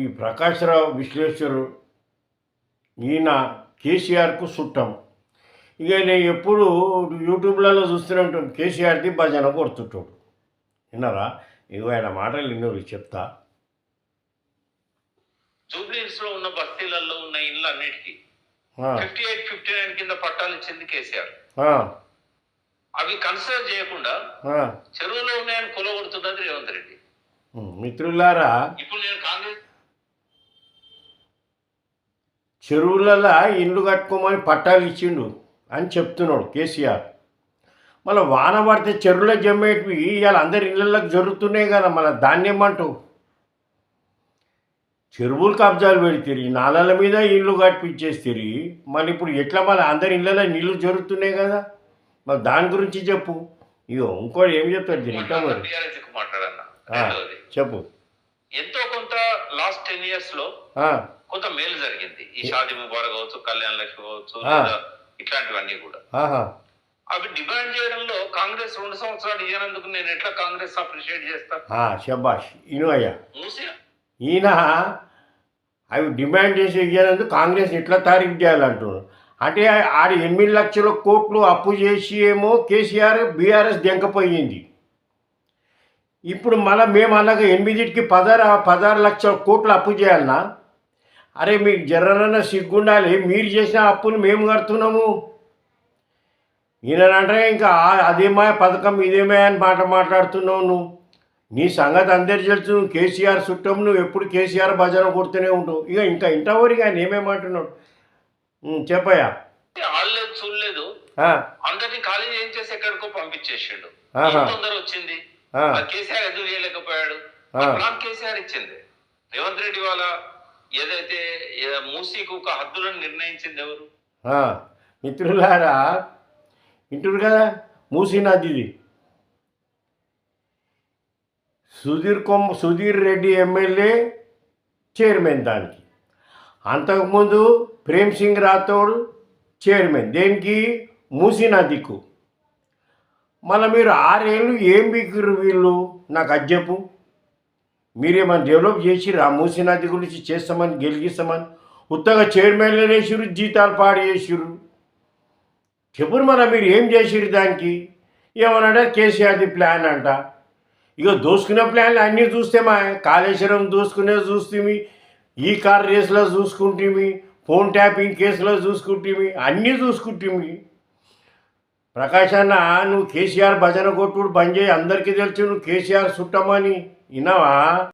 ఈ ప్రకాశ్రావు విశ్లేషరు ఈయన కేసీఆర్కు చుట్టం. ఇక నేను ఎప్పుడు యూట్యూబ్లలో చూస్తూనే ఉంటాం కేసీఆర్ది భజన కొడుతుంటాడు. విన్నారా? ఇగో ఆయన మాటలు విన్నోళ్ళు చెప్తా. జూబ్లీహిల్స్లో ఉన్న బస్తీలలో ఉన్న ఇళ్ళు అన్నిటికీ ఫిఫ్టీ ఎయిట్ ఫిఫ్టీ నైన్ కింద పట్టాలు ఇచ్చింది కేసీఆర్. అవి కన్సిడర్ చేయకుండా. చెరువులో ఉన్నాయని కొలగొడుతున్నది రేవంత్ రెడ్డి. మిత్రులారా ఇప్పుడు నేను కాంగ్రెస్ చెరువులలో ఇండ్లు కట్టుకోమని పట్టాలు ఇచ్చిండు అని చెప్తున్నాడు కేసీఆర్. మళ్ళీ వాన పడితే చెరువులో జమ్మేటివి ఇవాళ అందరి ఇళ్ళకి జరుగుతున్నాయి కదా మళ్ళీ దాన్ని ఏమంటావు చెరువులు కబ్జాలు పెడితే నాలల మీద ఇల్లు కట్టించేస్తారు మళ్ళీ ఇప్పుడు ఎట్లా మళ్ళీ అందరి ఇళ్ళలో నీళ్ళు జరుగుతున్నాయి కదా? మరి దాని గురించి చెప్పు. ఇగో ఇంకోటి ఏం చెప్తాడు ఆ. రెండవది చెప్పు. ఎంతో కొంత లాస్ట్ టెన్ ఇయర్స్లో కొంత మేలు జరిగింది. ఈ షాదీ ముబారక్ కావచ్చు కళ్యాణ్ లక్ష్మి కావచ్చు. లేదా ఇట్లాంటివన్నీ కూడా. అవి డిమాండ్ చేయడంలో కాంగ్రెస్ రెండు సంవత్సరాలు ఇయ్యనందుకు నేను ఎట్లా కాంగ్రెస్ అప్రిషియేట్ చేస్తా? ఆ, శబాష్ ఇను అయ్యా. ఈయన అవి డిమాండ్ చేసి ఇయ్యాలందుకు కాంగ్రెస్ ఎట్లా తారీఖు చేయాలంటున్నారు అంటే ఆడ ఎనిమిది లక్షల కోట్లు అప్పు చేసి ఏమో కేసీఆర్ బీఆర్ఎస్ దెంకపోయింది. ఇప్పుడు మళ్ళీ మేము అలాగే ఎనిమిదిటికి పదహారు పదహారు లక్షల కోట్లు అప్పు చేయాలనా? అరే మీకు జర్రన సిగ్గుండాలి. మీరు చేసిన అప్పుని మేము కడుతున్నాము. ఈయనంటే ఇంకా అదేమా పథకం ఇదేమే అని మాట మాట్లాడుతున్నావు నువ్వు. నీ సంగతి అందరు తెలుసు. కేసీఆర్ చుట్టం నువ్వు ఎప్పుడు కేసీఆర్ భజన కొడుతూనే ఉంటావు. ఇక ఇంకా ఇంటవరికి ఆయన ఏమేమంటున్నాడు చెప్పయ్యా. ఆడలేదు చూడలేదు. అందరినీ ఖాళీ ఏం చేసి ఎక్కడికో పంపించేసిండు. తొందర వచ్చింది? కేసీఆర్ ఎందుకు చేయలేకపోయాడు? కేసీఆర్ ఇచ్చింది. రేవంత్ రెడ్డి వాళ్ళ ఏదైతే మూసీకి ఒక హద్దులను నిర్ణయించింది ఎవరు? మిత్రులారా వింటురు కదా మూసీ నదిది సుధీర్ కొమ్ సుధీర్ రెడ్డి ఎమ్మెల్యే చైర్మన్ దానికి. అంతకుముందు ప్రేమ్ సింగ్ రాథోడ్ చైర్మన్. దేనికి? మూసీ నదికు మళ్ళీ మీరు ఆరేళ్ళు ఏం బీకురు వీళ్ళు? నాకు అది చెప్పు. మీరేమైనా డెవలప్ చేసిర్రు? ఆ గురించి చేస్తామని గెలిగిస్తామని? ఉత్తగా చైర్మన్లు వేసిరు జీతాలు పాడు చేసిర్రు. చెప్పురు మన మీరు ఏం చేసిరు దానికి? ఏమనంటే కేసీఆర్ది ప్లాన్ అంట. ఇక దోసుకునే ప్లాన్లు అన్నీ చూస్తే మా కాళేశ్వరం దోసుకునే చూస్తేమి ఈ కార్ రేసులో చూసుకుంటేమి ఫోన్ ట్యాపింగ్ కేసులో చూసుకుంటేమి అన్నీ చూసుకుంటేమి. ప్రకాష్ అన్న నువ్వు కేసీఆర్ భజన కొట్టుడు బంద్ చేయి అందరికీ తెలుసు నువ్వు కేసీఆర్ చుట్టమని 你闹啊？